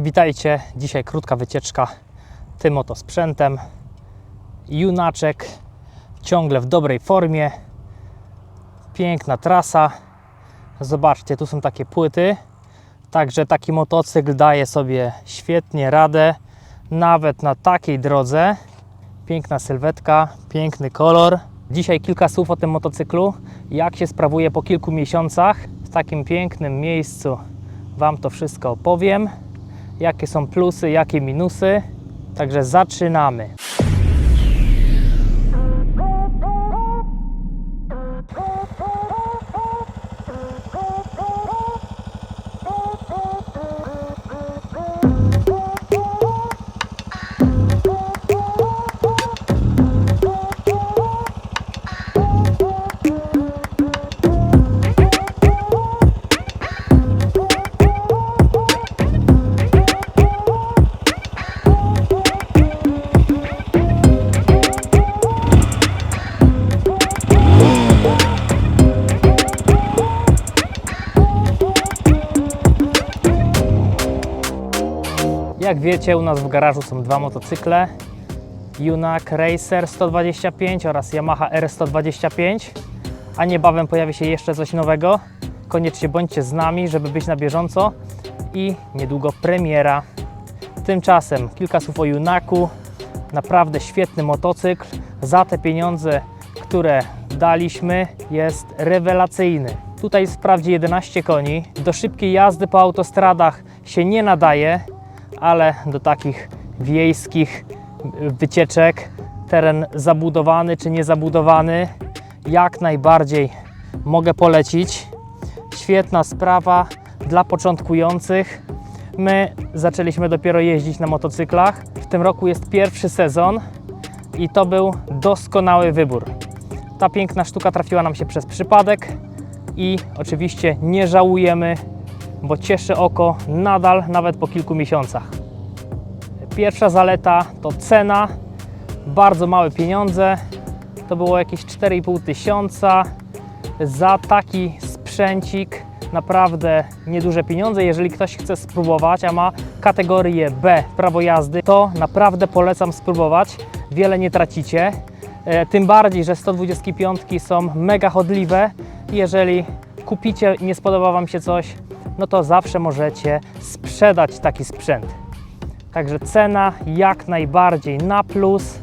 Witajcie, dzisiaj krótka wycieczka tym oto sprzętem. Junaczek ciągle w dobrej formie. Piękna trasa. Zobaczcie, tu są takie płyty. Także taki motocykl daje sobie świetnie radę, nawet na takiej drodze. Piękna sylwetka, piękny kolor. Dzisiaj kilka słów o tym motocyklu, jak się sprawuje po kilku miesiącach. W takim pięknym miejscu Wam to wszystko opowiem. Jakie są plusy, jakie minusy. Także zaczynamy. Jak wiecie, u nas w garażu są dwa motocykle. Junak Racer 125 oraz Yamaha R125, a niebawem pojawi się jeszcze coś nowego. Koniecznie bądźcie z nami, żeby być na bieżąco i niedługo premiera. Tymczasem kilka słów o Junaku. Naprawdę świetny motocykl. Za te pieniądze, które daliśmy, jest rewelacyjny. Tutaj jest wprawdzie 11 koni. Do szybkiej jazdy po autostradach się nie nadaje, ale do takich wiejskich wycieczek, teren zabudowany czy niezabudowany, jak najbardziej mogę polecić. Świetna sprawa dla początkujących. My zaczęliśmy dopiero jeździć na motocyklach. W tym roku jest pierwszy sezon i to był doskonały wybór. Ta piękna sztuka trafiła nam się przez przypadek i oczywiście nie żałujemy, bo cieszy oko nadal, nawet po kilku miesiącach. Pierwsza zaleta to cena, bardzo małe pieniądze, to było jakieś 4,5 tysiąca za taki sprzęcik, naprawdę nieduże pieniądze. Jeżeli ktoś chce spróbować, a ma kategorię B prawo jazdy, to naprawdę polecam spróbować, wiele nie tracicie. E, Tym bardziej, że 125 są mega chodliwe. Jeżeli kupicie, nie spodoba Wam się coś, no to zawsze możecie sprzedać taki sprzęt. Także cena jak najbardziej na plus.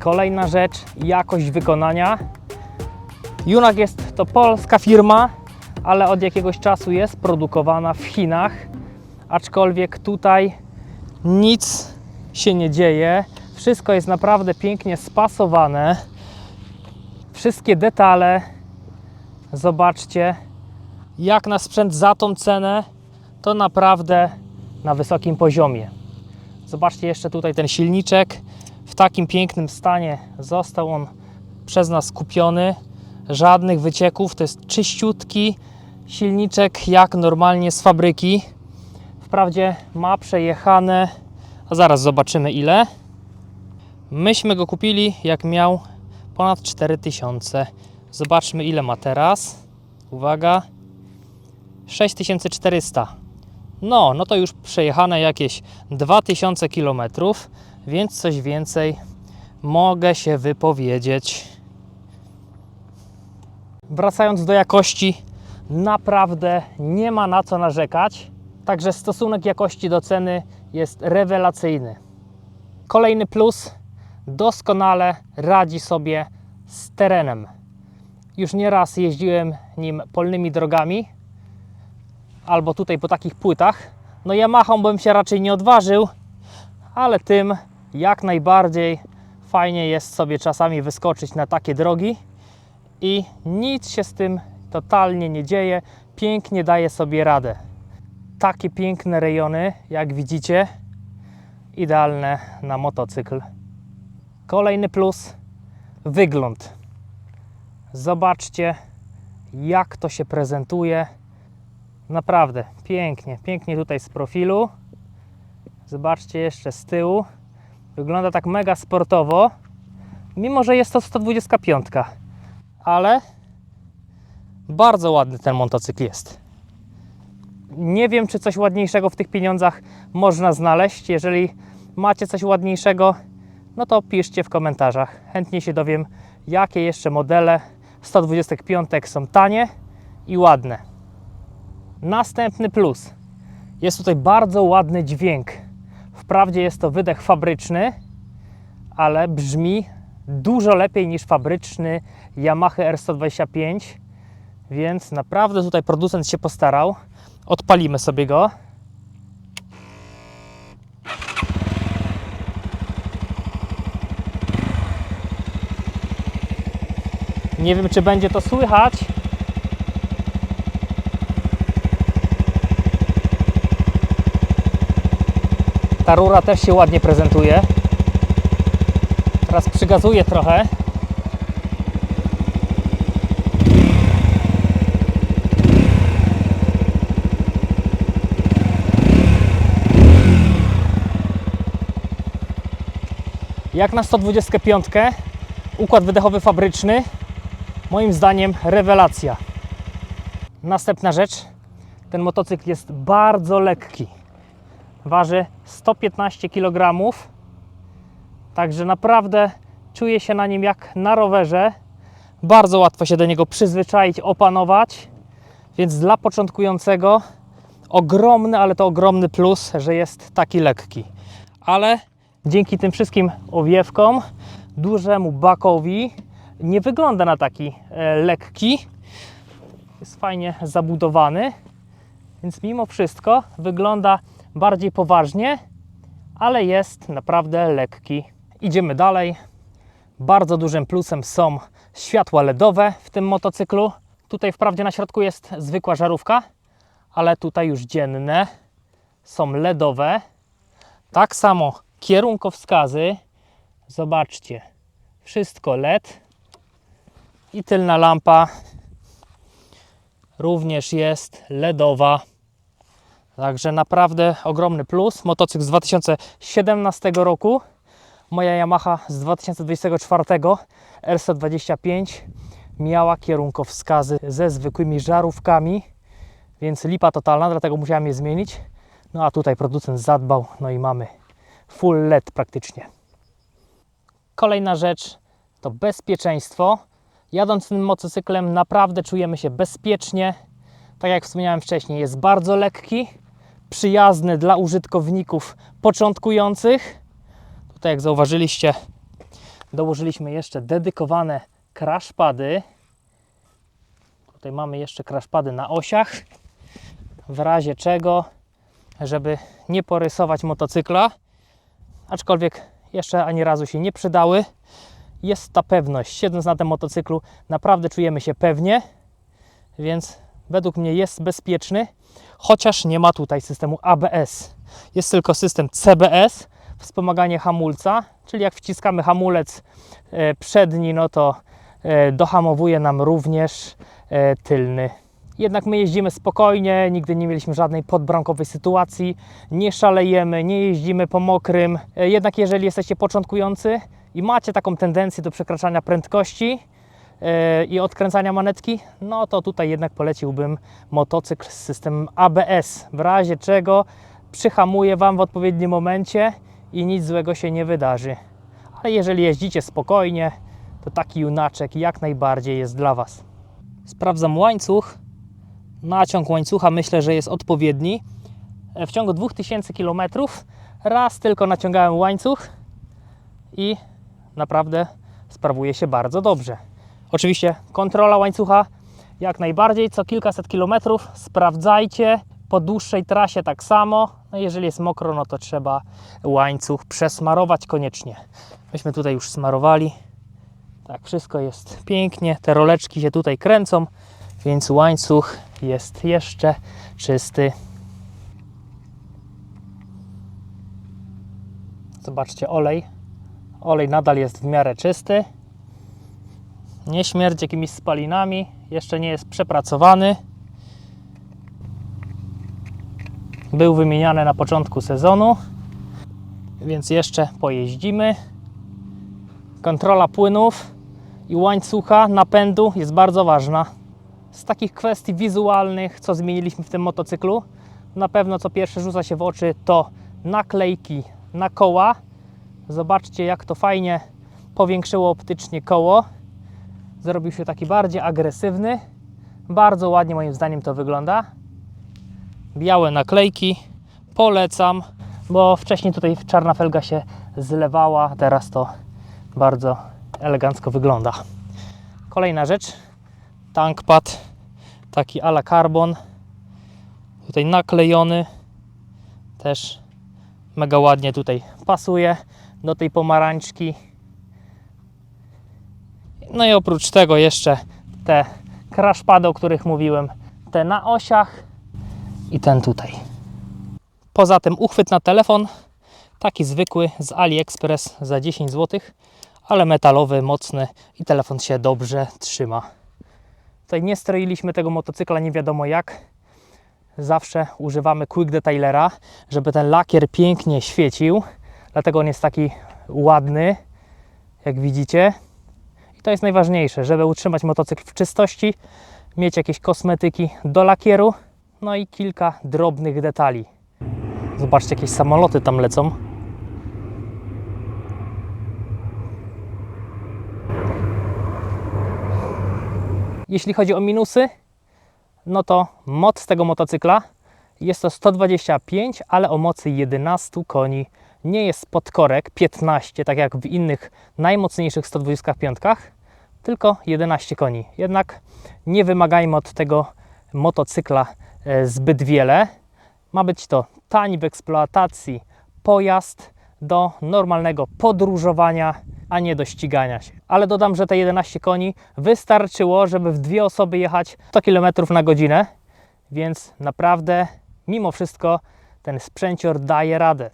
Kolejna rzecz, jakość wykonania. Junak jest to polska firma, ale od jakiegoś czasu jest produkowana w Chinach. Aczkolwiek tutaj nic się nie dzieje. Wszystko jest naprawdę pięknie spasowane. Wszystkie detale, zobaczcie, jak na sprzęt za tą cenę, to naprawdę na wysokim poziomie. Zobaczcie jeszcze tutaj ten silniczek. W takim pięknym stanie został on przez nas kupiony. Żadnych wycieków, to jest czyściutki silniczek jak normalnie z fabryki. Wprawdzie ma przejechane, a zaraz zobaczymy ile. Myśmy go kupili jak miał ponad 4000. Zobaczmy ile ma teraz. Uwaga. 6400. No, no to już przejechane jakieś 2000 km, więc coś więcej mogę się wypowiedzieć. Wracając do jakości, naprawdę nie ma na co narzekać. Także stosunek jakości do ceny jest rewelacyjny. Kolejny plus, doskonale radzi sobie z terenem. Już nieraz jeździłem nim polnymi drogami, albo tutaj po takich płytach. No Yamahą bym się raczej nie odważył, ale tym jak najbardziej fajnie jest sobie czasami wyskoczyć na takie drogi i nic się z tym totalnie nie dzieje. Pięknie daje sobie radę. Takie piękne rejony, jak widzicie, idealne na motocykl. Kolejny plus wygląd. Zobaczcie, jak to się prezentuje. Naprawdę pięknie, pięknie tutaj z profilu. Zobaczcie jeszcze z tyłu. Wygląda tak mega sportowo, mimo że jest to 125, ale bardzo ładny ten motocykl jest. Nie wiem, czy coś ładniejszego w tych pieniądzach można znaleźć. Jeżeli macie coś ładniejszego, no to piszcie w komentarzach. Chętnie się dowiem, jakie jeszcze modele 125 są tanie i ładne. Następny plus. Jest tutaj bardzo ładny dźwięk. Wprawdzie jest to wydech fabryczny, ale brzmi dużo lepiej niż fabryczny Yamaha R125, więc naprawdę tutaj producent się postarał. Odpalimy sobie go. Nie wiem, czy będzie to słychać. Ta rura też się ładnie prezentuje. Teraz przygazuję trochę. Jak na 125, układ wydechowy fabryczny, moim zdaniem rewelacja. Następna rzecz, ten motocykl jest bardzo lekki. Waży 115 kg, także naprawdę czuję się na nim jak na rowerze. Bardzo łatwo się do niego przyzwyczaić, opanować, więc dla początkującego ogromny, ale to ogromny plus, że jest taki lekki. Ale dzięki tym wszystkim owiewkom, dużemu bakowi, nie wygląda na taki e, lekki. Jest fajnie zabudowany, więc mimo wszystko wygląda bardziej poważnie, ale jest naprawdę lekki. Idziemy dalej. Bardzo dużym plusem są światła LEDowe w tym motocyklu. Tutaj wprawdzie na środku jest zwykła żarówka, ale tutaj już dzienne są LEDowe. Tak samo kierunkowskazy. Zobaczcie, wszystko LED i tylna lampa również jest LEDowa. Także naprawdę ogromny plus. Motocykl z 2017 roku. Moja Yamaha z 2024 R125 miała kierunkowskazy ze zwykłymi żarówkami, więc lipa totalna, dlatego musiałem je zmienić. No a tutaj producent zadbał, no i mamy full LED praktycznie. Kolejna rzecz to bezpieczeństwo. Jadąc tym motocyklem naprawdę czujemy się bezpiecznie. Tak jak wspomniałem wcześniej, jest bardzo lekki, przyjazny dla użytkowników początkujących. Tutaj jak zauważyliście, dołożyliśmy jeszcze dedykowane crashpady. Tutaj mamy jeszcze crashpady na osiach, w razie czego, żeby nie porysować motocykla, aczkolwiek jeszcze ani razu się nie przydały. Jest ta pewność. Siedząc na tym motocyklu, naprawdę czujemy się pewnie, więc według mnie jest bezpieczny, chociaż nie ma tutaj systemu ABS. Jest tylko system CBS, wspomaganie hamulca, czyli jak wciskamy hamulec e, przedni, no to e, dohamowuje nam również e, tylny. Jednak my jeździmy spokojnie, nigdy nie mieliśmy żadnej podbramkowej sytuacji, nie szalejemy, nie jeździmy po mokrym. Jednak jeżeli jesteście początkujący i macie taką tendencję do przekraczania prędkości i odkręcania manetki, no to tutaj jednak poleciłbym motocykl z systemem ABS, w razie czego przyhamuje Wam w odpowiednim momencie i nic złego się nie wydarzy. Ale jeżeli jeździcie spokojnie, to taki junaczek jak najbardziej jest dla Was. Sprawdzam łańcuch. Naciąg łańcucha myślę, że jest odpowiedni. E, W ciągu 2000 km raz tylko naciągałem łańcuch i naprawdę sprawuje się bardzo dobrze. Oczywiście kontrola łańcucha jak najbardziej, co kilkaset kilometrów sprawdzajcie. Po dłuższej trasie tak samo. No jeżeli jest mokro, no to trzeba łańcuch przesmarować koniecznie. Myśmy tutaj już smarowali. Tak, wszystko jest pięknie. Te roleczki się tutaj kręcą, więc łańcuch jest jeszcze czysty. Zobaczcie olej. Olej nadal jest w miarę czysty. Nie śmierdzi jakimiś spalinami. Jeszcze nie jest przepracowany. Był wymieniany na początku sezonu, więc jeszcze pojeździmy. Kontrola płynów i łańcucha napędu jest bardzo ważna. Z takich kwestii wizualnych, co zmieniliśmy w tym motocyklu, Na pewno co pierwsze rzuca się w oczy to naklejki na koła. Zobaczcie jak to fajnie powiększyło optycznie koło. Zrobił się taki bardziej agresywny. Bardzo ładnie moim zdaniem to wygląda. Białe naklejki. Polecam, bo wcześniej tutaj czarna felga się zlewała, teraz to bardzo elegancko wygląda. Kolejna rzecz, tankpad, taki ala carbon, tutaj naklejony, też mega ładnie tutaj pasuje do tej pomarańczki. No i oprócz tego jeszcze te crashpady, o których mówiłem, te na osiach i ten tutaj. Poza tym uchwyt na telefon, taki zwykły z AliExpress za 10 zł, ale metalowy, mocny i telefon się dobrze trzyma. Tutaj nie stroiliśmy tego motocykla nie wiadomo jak. Zawsze używamy Quick Detailera, żeby ten lakier pięknie świecił. Dlatego on jest taki ładny, jak widzicie. To jest najważniejsze, żeby utrzymać motocykl w czystości, mieć jakieś kosmetyki do lakieru, no i kilka drobnych detali. Zobaczcie, jakieś samoloty tam lecą. Jeśli chodzi o minusy, no to moc tego motocykla jest to 125, ale o mocy 11 koni. Nie jest podkorek 15, tak jak w innych najmocniejszych 125, tylko 11 koni. Jednak nie wymagajmy od tego motocykla e, zbyt wiele. Ma być to tani w eksploatacji pojazd do normalnego podróżowania, a nie do ścigania się. Ale dodam, że te 11 koni wystarczyło, żeby w dwie osoby jechać 100 km na godzinę, więc naprawdę mimo wszystko ten sprzęcior daje radę.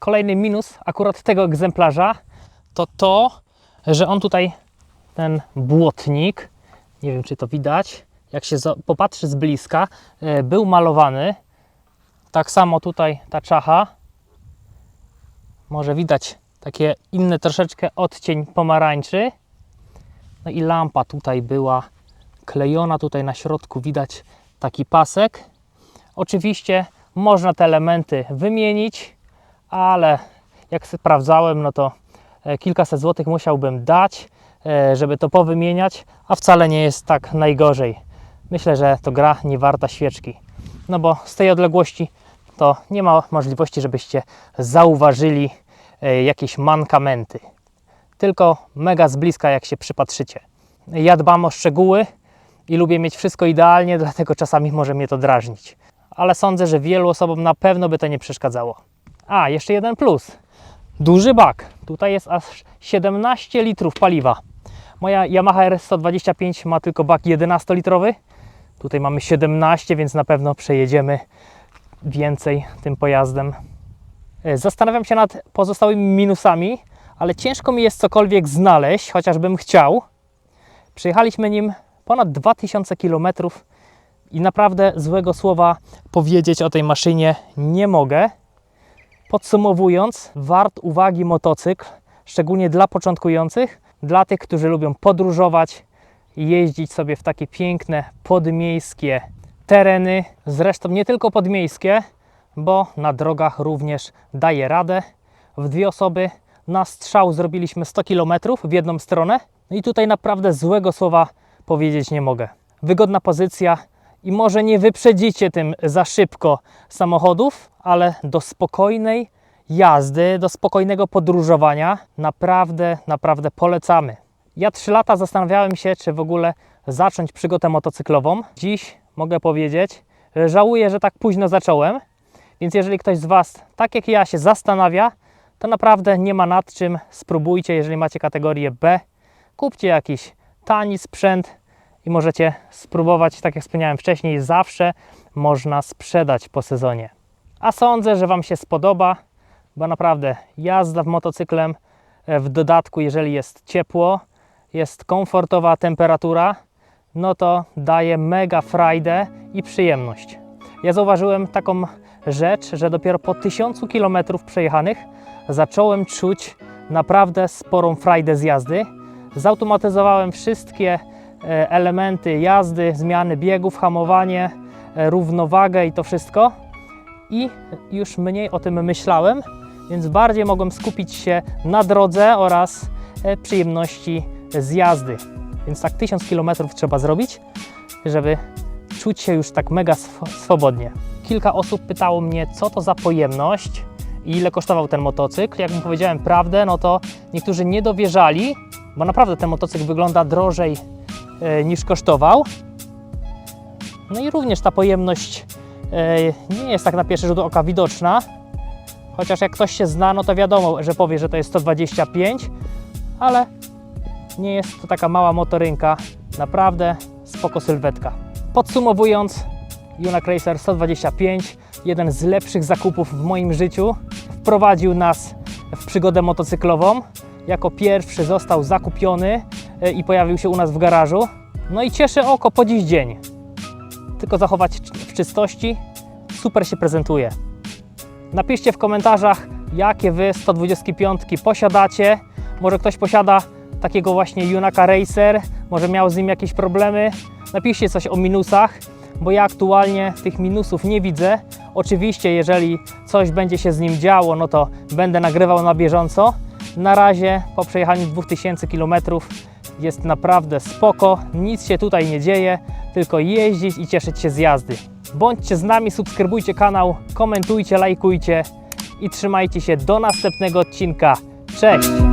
Kolejny minus akurat tego egzemplarza to to, że on tutaj ten błotnik, nie wiem czy to widać, jak się popatrzy z bliska, e, był malowany. Tak samo tutaj ta czacha. Może widać takie inny troszeczkę odcień pomarańczy. No i lampa tutaj była klejona, tutaj na środku widać taki pasek. Oczywiście można te elementy wymienić, ale jak sprawdzałem, no to e, kilkaset złotych musiałbym dać, e, żeby to powymieniać, a wcale nie jest tak najgorzej. Myślę, że to gra nie warta świeczki. No bo z tej odległości to nie ma możliwości, żebyście zauważyli e, jakieś mankamenty. Tylko mega z bliska, jak się przypatrzycie. Ja dbam o szczegóły i lubię mieć wszystko idealnie, dlatego czasami może mnie to drażnić. Ale sądzę, że wielu osobom na pewno by to nie przeszkadzało. A, jeszcze jeden plus. Duży bak. Tutaj jest aż 17 litrów paliwa. Moja Yamaha R125 ma tylko bak 11-litrowy. Tutaj mamy 17, więc na pewno przejedziemy więcej tym pojazdem. E, Zastanawiam się nad pozostałymi minusami, ale ciężko mi jest cokolwiek znaleźć, chociażbym chciał. Przejechaliśmy nim ponad 2000 km i naprawdę złego słowa powiedzieć o tej maszynie nie mogę. Podsumowując, wart uwagi motocykl, szczególnie dla początkujących, dla tych, którzy lubią podróżować jeździć sobie w takie piękne podmiejskie tereny. Zresztą nie tylko podmiejskie, bo na drogach również daje radę. W dwie osoby na strzał zrobiliśmy 100 km w jedną stronę. No i tutaj naprawdę złego słowa powiedzieć nie mogę. Wygodna pozycja i może nie wyprzedzicie tym za szybko samochodów, ale do spokojnej jazdy, do spokojnego podróżowania naprawdę, naprawdę polecamy. Ja 3 lata zastanawiałem się, czy w ogóle zacząć przygodę motocyklową. Dziś mogę powiedzieć, że żałuję, że tak późno zacząłem. Więc jeżeli ktoś z Was, tak jak ja, się zastanawia, to naprawdę nie ma nad czym. Spróbujcie, jeżeli macie kategorię B, kupcie jakiś tani sprzęt i możecie spróbować, tak jak wspomniałem wcześniej, zawsze można sprzedać po sezonie. A sądzę, że Wam się spodoba, bo naprawdę jazda w motocyklem, e, w dodatku, jeżeli jest ciepło, jest komfortowa temperatura, no to daje mega frajdę i przyjemność. Ja zauważyłem taką rzecz, że dopiero po tysiącu kilometrów przejechanych zacząłem czuć naprawdę sporą frajdę z jazdy. Zautomatyzowałem wszystkie elementy jazdy, zmiany biegów, hamowanie, e, równowagę i to wszystko. i już mniej o tym myślałem, więc bardziej mogłem skupić się na drodze oraz e, przyjemności z jazdy. Więc tak 1000 km trzeba zrobić, żeby czuć się już tak mega sw- swobodnie. Kilka osób pytało mnie, co to za pojemność i ile kosztował ten motocykl. Jak mu powiedziałem prawdę, no to niektórzy nie dowierzali, bo naprawdę ten motocykl wygląda drożej e, niż kosztował. No i również ta pojemność e, nie jest tak na pierwszy rzut oka widoczna. Chociaż jak ktoś się zna, no to wiadomo, że powie, że to jest 125, ale nie jest to taka mała motorynka. Naprawdę spoko sylwetka. Podsumowując, Junak Racer 125, jeden z lepszych zakupów w moim życiu. Wprowadził nas w przygodę motocyklową. Jako pierwszy został zakupiony e, i pojawił się u nas w garażu. No i cieszy oko po dziś dzień. Tylko zachować w czystości. Super się prezentuje. Napiszcie w komentarzach, jakie Wy 125 posiadacie. Może ktoś posiada takiego właśnie Junaka Racer, może miał z nim jakieś problemy. Napiszcie coś o minusach, bo ja aktualnie tych minusów nie widzę. Oczywiście, jeżeli coś będzie się z nim działo, no to będę nagrywał na bieżąco. Na razie po przejechaniu 2000 km jest naprawdę spoko, nic się tutaj nie dzieje, tylko jeździć i cieszyć się z jazdy. Bądźcie z nami, subskrybujcie kanał, komentujcie, lajkujcie i trzymajcie się do następnego odcinka. Cześć!